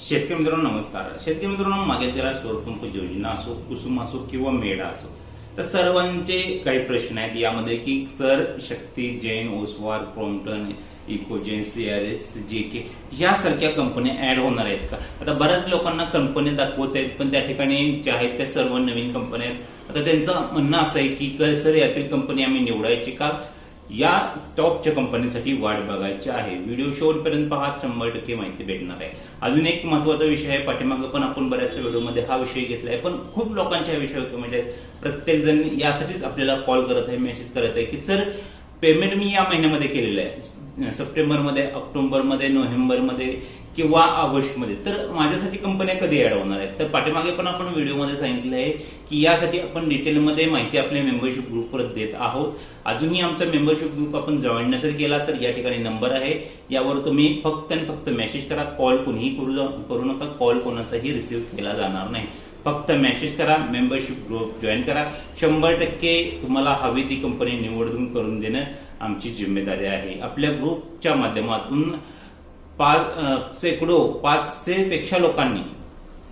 शेतकरी मित्रांनो नमस्कार. शेतकरी मित्रांनो मागे त्याला सौरपंप योजना असो कुसुम असो किंवा मेडा असो तर सर्वांचे काही प्रश्न आहेत. यामध्ये की sir Shakti Jain Oswal Crompton Ecogen S J K यासारख्या कंपन्या ऍड होणार आहेत का? आता बऱ्याच लोकांना कंपन्या दाखवत आहेत पण त्या ठिकाणी ज्या आहेत त्या सर्व नवीन कंपन्या आहेत. आता त्यांचं म्हणणं असं आहे की क- सर यातील कंपनी आम्ही निवडायची का? या स्टॉकच्या कंपनीसाठी वाट बघायची आहे. व्हिडिओ शेवटपर्यंत पहा शंभर टक्के माहिती भेटणार आहे. अजून एक महत्त्वाचा विषय आहे पाठीमागं पण आपण बऱ्याचशा व्हिडिओमध्ये हा विषय घेतला आहे पण खूप लोकांच्या विषय विषयावर कमेंट आहेत. प्रत्येक जण यासाठीच आपल्याला कॉल करत आहे मेसेज करत आहे की सर पेमेंट मी या महिन्यामध्ये केलेलं आहे. सप्टेंबरमध्ये ऑक्टोबरमध्ये नोव्हेंबरमध्ये किंवा ऑगस्टमध्ये तर माझ्यासाठी कंपन्या कधी ऍड होणार आहेत? तर पाठीमागे पण आपण व्हिडिओमध्ये सांगितलं आहे की यासाठी आपण डिटेलमध्ये माहिती आपल्या मेंबरशिप ग्रुपवर देत आहोत. अजूनही आमचा मेंबरशिप ग्रुप आपण जॉईन नसेल केला तर या ठिकाणी नंबर आहे. यावर तुम्ही फक्त आणि फक्त मेसेज करा. कॉल कोणीही करू करू नका. कॉल कोणाचाही रिसिव्ह केला जाणार नाही. फक्त मेसेज करा मेंबरशिप ग्रुप जॉईन करा. शंभर टक्के तुम्हाला हवी ती कंपनी निवडून करून देणं आमची जिम्मेदारी आहे. आपल्या ग्रुपच्या माध्यमातून पाच शेकडो हो? पाचशे पेक्षा लोकांनी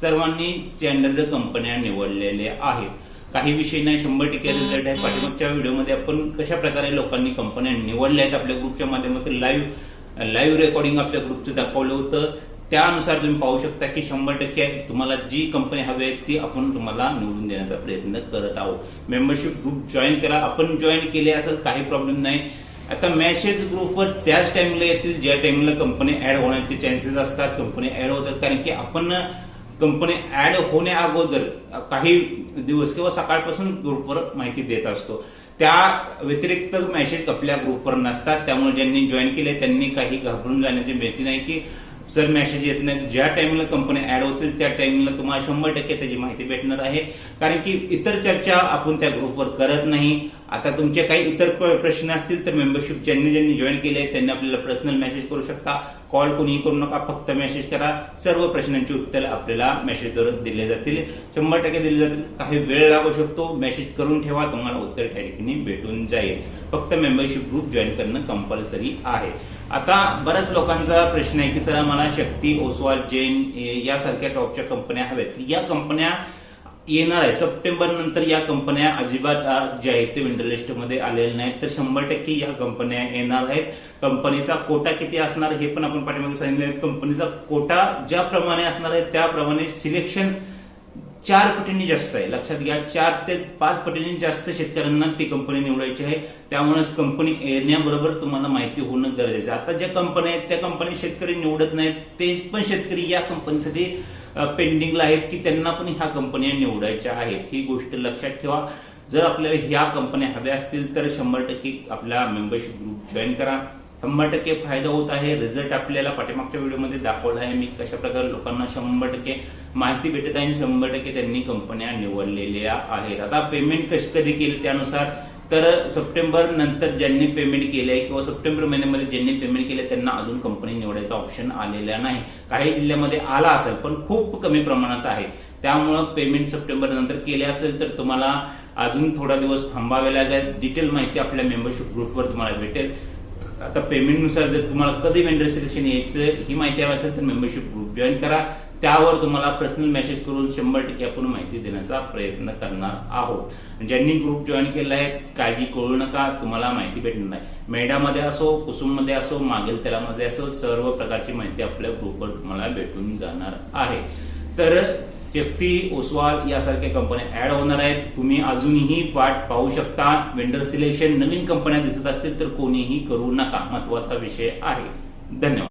सर्वांनी स्टँडर्ड कंपन्या निवडलेल्या आहेत. काही विषय नाही शंभर टक्के रिझल्ट आहे. पाठीमागच्या व्हिडिओमध्ये आपण कशा प्रकारे लोकांनी कंपन्या निवडल्या आहेत आपल्या ग्रुपच्या माध्यमातून? लाईव्ह लाईव्ह रेकॉर्डिंग आपल्या ग्रुपचं दाखवलं होतं. त्यानुसार तुम्ही पाहू शकता की शंभर टक्के तुम्हाला जी कंपनी हवी आहे ती आपण तुम्हाला निवडून देण्याचा प्रयत्न करत आहोत. मेंबरशिप ग्रुप जॉईन करा. आपण जॉईन केले असेल काही प्रॉब्लेम नाही. आता मॅसेज ग्रुपवर त्याच टाइमला येतील ज्या टाइमला कंपनी ऍड होण्याचे चान्सेस असतात कंपनी ऍड होतात. कारण की आपण कंपनी ऍड होण्या अगोदर काही दिवस किंवा सकाळपासून ग्रुपवर माहिती देत असतो. त्या व्यतिरिक्त मेसेज आपल्या ग्रुपवर नसतात. त्यामुळे ज्यांनी जॉईन केले त्यांनी काही घाबरून जाण्याची भीती नाही की सर मेसेज येत नाही. ज्या टाइमला कंपनी ऍड होतील त्या टाइमला तुम्हाला शंभर टक्के त्याची माहिती भेटणार आहे. कारण की इतर चर्चा आपण त्या ग्रुपवर करत नाही. आता तुमचे काही इतर प्रश्न असतील तर मेंबरशिप ज्यांनी ज्यांनी जॉईन केले त्यांनी आपल्याला पर्सनल मेसेज करू शकता. कॉल कोणीही करू नका फक्त मेसेज करा. सर्व प्रश्नांची उत्तरं आपल्याला मेसेजद्वारे दिले जातील. शंभर टक्के दिले जातील. काही वेळ लागू शकतो. मेसेज करून ठेवा. तुम्हाला उत्तर त्या ठिकाणी भेटून जाईल. फक्त मेंबरशिप ग्रुप जॉईन करणं कंपल्सरी आहे. आता बऱ्याच लोकांचा प्रश्न आहे की सर मला शक्ती ओसवाल जैन यासारख्या टॉपच्या कंपन्या हव्यात. या कंपन्या येणार आहे. सप्टेंबर नंतर या कंपन्या अजिबात आ, ज्या आहेत ते विंडर लिस्टमध्ये आलेल्या नाहीत. तर शंभर टक्के या कंपन्या येणार आहेत. कंपनीचा कोटा किती असणार हे पण आपण पाठीमागे सांगितलं कंपनीचा कोटा ज्याप्रमाणे असणार आहे त्याप्रमाणे सिलेक्शन चार पटींनी जास्त आहे. लक्षात घ्या चार ते पाच पटींनी जास्त शेतकऱ्यांना ती कंपनी निवडायची आहे. त्यामुळे कंपनी येण्याबरोबर तुम्हाला माहिती होणं गरजेचं आहे. आता ज्या कंपन्या आहेत त्या कंपनी शेतकरी निवडत नाहीत ते पण शेतकरी या कंपनीसाठी पेंडिंगला आहेत की त्यांना पण ह्या कंपन्या निवडायच्या आहेत. ही गोष्ट लक्षात ठेवा. जर आपल्याला ह्या कंपन्या हव्या असतील तर शंभर टक्के आपला मेंबरशिप ग्रुप जॉईन करा. शंभर टक्के फायदा होत आहे. रिझल्ट आपल्याला पाठीमागच्या व्हिडिओमध्ये दाखवला आहे. मी कशा प्रकारे लोकांना शंभर टक्के माहिती भेटत आहे आणि शंभर टक्के त्यांनी कंपन्या निवडलेल्या आहेत. आता पेमेंट कशी कधी केली त्यानुसार तर सप्टेंबर नंतर ज्यांनी पेमेंट केलंय किंवा सप्टेंबर महिन्यामध्ये ज्यांनी पेमेंट केले त्यांना अजून कंपनी निवडायचा ऑप्शन आलेला नाही. काही जिल्ह्यामध्ये आला असेल पण खूप कमी प्रमाणात आहे. त्यामुळं पेमेंट सप्टेंबर नंतर केले असेल तर तुम्हाला अजून थोडा दिवस थांबावे लागेल. डिटेल माहिती आपल्या मेंबरशिप ग्रुपवर तुम्हाला भेटेल. आता पेमेंटनुसार जर तुम्हाला कधी वेंडर सिलेक्शन यायचं ही माहिती हवी असेल तर मेंबरशिप ग्रुप जॉईन करा. त्यावर तुम्हाला पर्सनल मेसेज करून शंभर टक्के आपण माहिती देण्याचा प्रयत्न करणार आहोत. ज्यांनी ग्रुप जॉईन केला आहे काळजी करू नका तुम्हाला माहिती भेटणार नाही. मेडामध्ये असो कुसुममध्ये असो मागील तेलामध्ये असो सर्व प्रकारची माहिती आपल्या ग्रुपवर तुम्हाला भेटून जाणार आहे. तर शक्ती ओसवाल यासारख्या कंपन्या ऍड होणार आहेत. तुम्ही अजूनही वाट पाहू शकता. वेंडर सिलेक्शन नवीन कंपन्या दिसत असतील तर कोणीही करू नका. महत्त्वाचा विषय आहे. धन्यवाद.